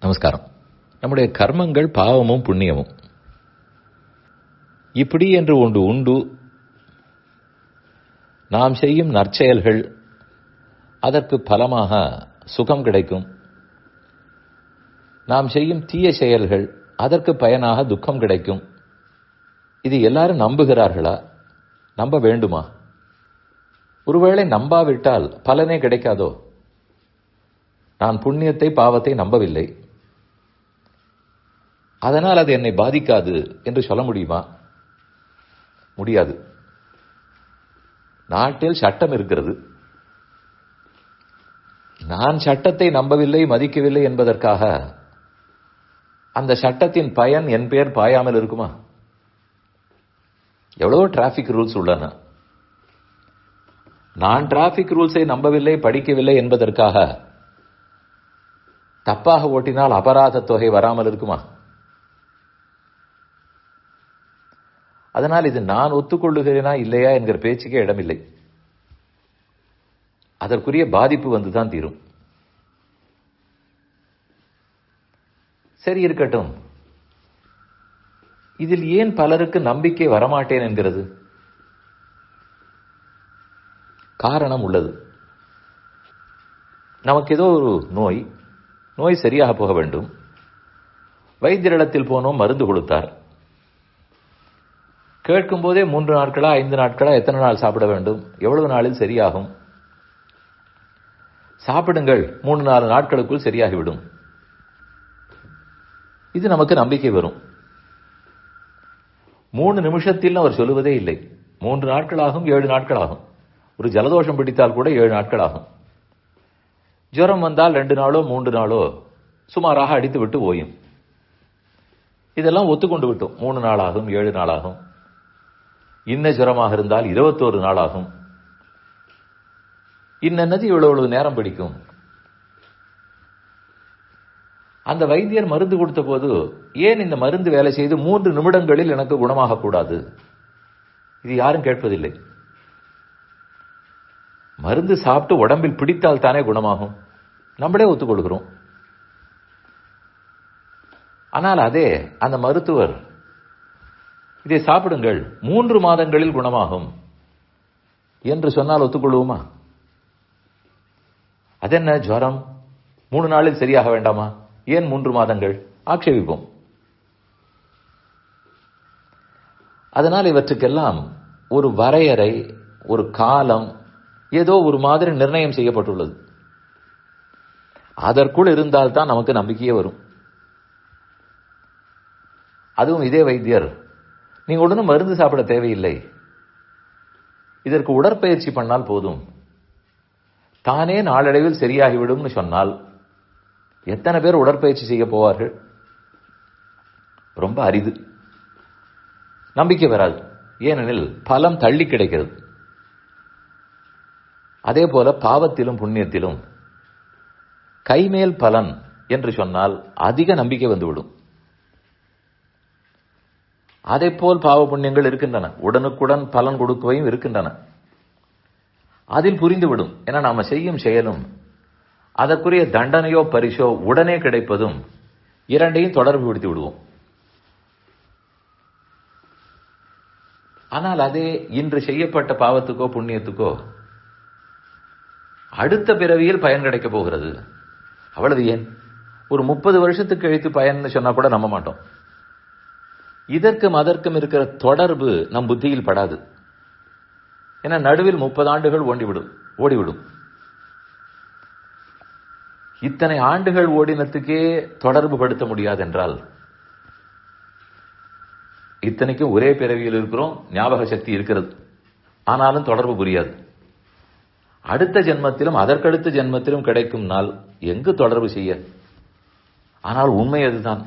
நமஸ்காரம். நம்முடைய கர்மங்கள் பாவமும் புண்ணியமும். இப்படி என்று ஒன்று உண்டு. நாம் செய்யும் நற்செயல்கள் அதற்கு பலமாக சுகம் கிடைக்கும். நாம் செய்யும் தீய செயல்கள் அதற்கு பயனாக துக்கம் கிடைக்கும். இது எல்லாரும் நம்புகிறார்களா? நம்ப வேண்டுமா? ஒருவேளை நம்பாவிட்டால் பலனே கிடைக்காதோ? நான் புண்ணியத்தை பாவத்தை நம்பவில்லை. அதனால் அது என்னை பாதிக்காது என்று சொல்ல முடியுமா? முடியாது. நாட்டில் சட்டம் இருக்கிறது. நான் சட்டத்தை நம்பவில்லை மதிக்கவில்லை என்பதற்காக அந்த சட்டத்தின் பயன் என் பேர் பாயாமல் இருக்குமா? எவ்வளோ டிராபிக் ரூல்ஸ் உள்ளன. நான் டிராபிக் ரூல்ஸை நம்பவில்லை படிக்கவில்லை என்பதற்காக தப்பாக ஓட்டினால் அபராத தொகை வராமல் இருக்குமா? அதனால் இது நான் ஒத்துக்கொள்ளுகிறேனா இல்லையா என்கிற பேச்சுக்கே இடமில்லை. அதற்குரிய பாதிப்பு வந்துதான் தீரும். சரி இருக்கட்டும். இதில் ஏன் பலருக்கு நம்பிக்கை வரமாட்டேன் என்கிறது? காரணம் உள்ளது. நமக்கு ஏதோ ஒரு நோய் நோய் சரியாக போக வேண்டும். வைத்தியரிடத்தில் போனோம் மருந்து கொடுத்தார். கேட்கும் போதே மூன்று நாட்களா ஐந்து நாட்களா எத்தனை நாள் சாப்பிட வேண்டும்? எவ்வளவு நாளில் சரியாகும்? சாப்பிடுங்கள். மூணு நாலு நாட்களுக்குள் சரியாகிவிடும். இது நமக்கு நம்பிக்கை வரும். மூணு நிமிஷத்தில் அவர் சொல்லுவதே இல்லை. மூன்று நாட்களாகும் ஏழு நாட்களாகும். ஒரு ஜலதோஷம் பிடித்தால் கூட ஏழு நாட்களாகும். ஜுரம் வந்தால் ரெண்டு நாளோ மூன்று நாளோ சுமாராக அடித்து விட்டு ஓயும். இதெல்லாம் ஒத்துக்கொண்டு விட்டோம். மூணு நாளாகும் ஏழு நாளாகும். இன்ன ஜுரமாக இருந்தால் இருபத்தோரு நாள் ஆகும் இன்னது இவ்வளவு நேரம் பிடிக்கும்? அந்த வைத்தியர் மருந்து கொடுத்த போது ஏன் இந்த மருந்து வேலை செய்து மூன்று நிமிடங்களில் எனக்கு குணமாக கூடாது? இது யாரும் கேட்பதில்லை. மருந்து சாப்பிட்டு உடம்பில் பிடித்தால் தானே குணமாகும்? நம்மளே ஒத்துக்கொள்கிறோம். ஆனால் அதே அந்த மருத்துவர் இதை சாப்பிடுங்கள். மூன்று மாதங்களில் குணமாகும். என்று சொன்னால் ஒத்துக்கொள்வோமா? அதென்ன ஜுவரம்? மூணு நாளில் சரியாக வேண்டாமா? ஏன் மூன்று மாதங்கள்? ஆட்சேபிப்போம். அதனால் இவற்றுக்கெல்லாம் ஒரு வரையறை ஒரு காலம் ஏதோ ஒரு மாதிரி நிர்ணயம் செய்யப்பட்டுள்ளது. அதற்குள் இருந்தால்தான் நமக்கு நம்பிக்கையே வரும். அதுவும் இதே வைத்தியர் நீங்க உடனே மருந்து சாப்பிட தேவையில்லை. இதற்கு உடற்பயிற்சி பண்ணால் போதும். தானே நாளடைவில் சரியாகிவிடும்னு சொன்னால் எத்தனை பேர் உடற்பயிற்சி செய்ய போவார்கள்? ரொம்ப அரிது. நம்பிக்கை வராது. ஏனெனில் பலம் தள்ளி கிடைக்கிறது. அதே போல பாவத்திலும் புண்ணியத்திலும் கைமேல் பலன் என்று சொன்னால் அதிக நம்பிக்கை வந்துவிடும். அதை போல் பாவ புண்ணியங்கள் இருக்கின்றன. உடனுக்குடன் பலன் கொடுக்கவையும் இருக்கின்றன. அதில் புரிந்துவிடும். ஏன்னா நாம செய்யும் செயலும் அதற்குரிய தண்டனையோ பரிசோ உடனே கிடைப்பதும் இரண்டையும் தொடர்பு படுத்தி விடுவோம். ஆனால் அதே இன்று செய்யப்பட்ட பாவத்துக்கோ புண்ணியத்துக்கோ அடுத்த பிறவியில் பயன் கிடைக்க போகிறது. அவ்வளவு ஏன்? ஒரு முப்பது வருஷத்துக்கு கழித்து பயன் சொன்னா கூட நம்ப மாட்டோம். இதற்கும் அதற்கும் இருக்கிற தொடர்பு நம் புத்தியில் படாது. ஏன்னா நடுவில் முப்பது ஆண்டுகள் ஓடிவிடும் ஓடிவிடும். இத்தனை ஆண்டுகள் ஓடினத்துக்கே தொடர்பு படுத்த முடியாது என்றால் இத்தனைக்கும் ஒரே பிறவியில் இருக்கிறோம் ஞாபக சக்தி இருக்கிறது. ஆனாலும் தொடர்பு புரியாது. அடுத்த ஜென்மத்திலும் அதற்கடுத்த ஜென்மத்திலும் கிடைக்கும் நாள் எங்கு தொடர்பு செய்ய? ஆனால் உண்மை அதுதான்.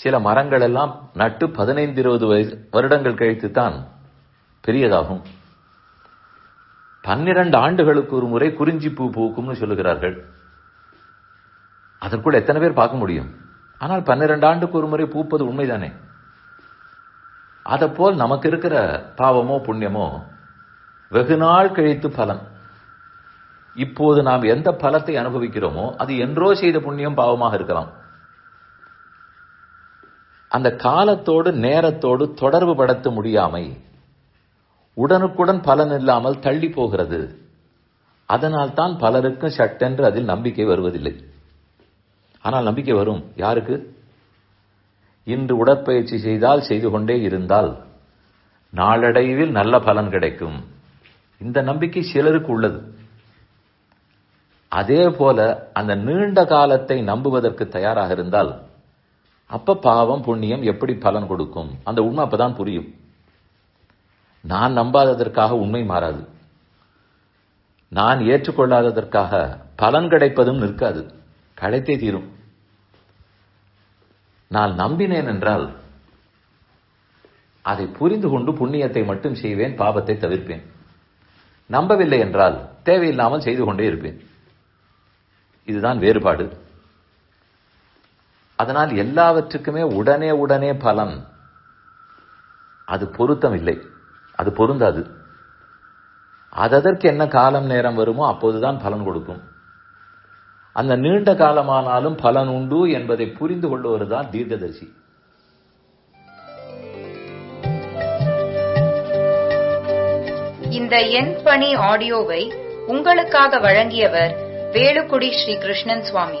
சில மரங்கள் எல்லாம் நட்டு பதினைந்து இருபது வருடங்கள் கழித்து தான் பெரியதாகும். பன்னிரண்டு ஆண்டுகளுக்கு ஒரு முறை குறிஞ்சி பூ பூக்கும்னு சொல்லுகிறார்கள். அதற்குள் எத்தனை பேர் பார்க்க முடியும்? ஆனால் பன்னிரண்டு ஆண்டுக்கு ஒரு முறை பூப்பது உண்மைதானே? போல் நமக்கு இருக்கிற பாவமோ புண்ணியமோ வெகு நாள் கழித்து பலன். இப்போது நாம் எந்த பலத்தை அனுபவிக்கிறோமோ அது என்றோ செய்த புண்ணியம் பாவமாக இருக்கலாம். அந்த காலத்தோடு நேரத்தோடு தொடர்பு படுத்த முடியாமை உடனுக்குடன் பலன் இல்லாமல் தள்ளி போகிறது. அதனால் தான் பலருக்கும் சட்டென்று அதில் நம்பிக்கை வருவதில்லை. ஆனால் நம்பிக்கை வரும். யாருக்கு? இன்று உடற்பயிற்சி செய்தால் செய்து கொண்டே இருந்தால் நாளடைவில் நல்ல பலன் கிடைக்கும். இந்த நம்பிக்கை சிலருக்கு உள்ளது. அதே போல அந்த நீண்ட காலத்தை நம்புவதற்கு தயாராக இருந்தால் அப்ப பாவம் புண்ணியம் எப்படி பலன் கொடுக்கும்? அந்த உண்மை அப்பதான் புரியும். நான் நம்பாததற்காக உண்மை மாறாது. நான் ஏற்றுக்கொள்ளாததற்காக பலன் கிடைப்பதும் நிற்காது. கிடைத்தே தீரும். நான் நம்பினேன் என்றால் அதை புரிந்து கொண்டு புண்ணியத்தை மட்டும் செய்வேன் பாவத்தை தவிர்ப்பேன். நம்பவில்லை என்றால் தேவையில்லாமல் செய்து கொண்டே இருப்பேன். இதுதான் வேறுபாடு. அதனால் எல்லாவற்றுக்குமே உடனே உடனே பலன். அது பொருத்தம் இல்லை. அது பொருந்தாது. அதற்கு என்ன காலம் நேரம் வருமோ அப்போதுதான் பலன் கொடுக்கும். அந்த நீண்ட காலமானாலும் பலன் உண்டு என்பதை புரிந்து கொள்வதுதான் தீர்க்கதரிசி. இந்த என் பணி ஆடியோவை உங்களுக்காக வழங்கியவர் வேலுக்குடி ஸ்ரீ கிருஷ்ணன் சுவாமி.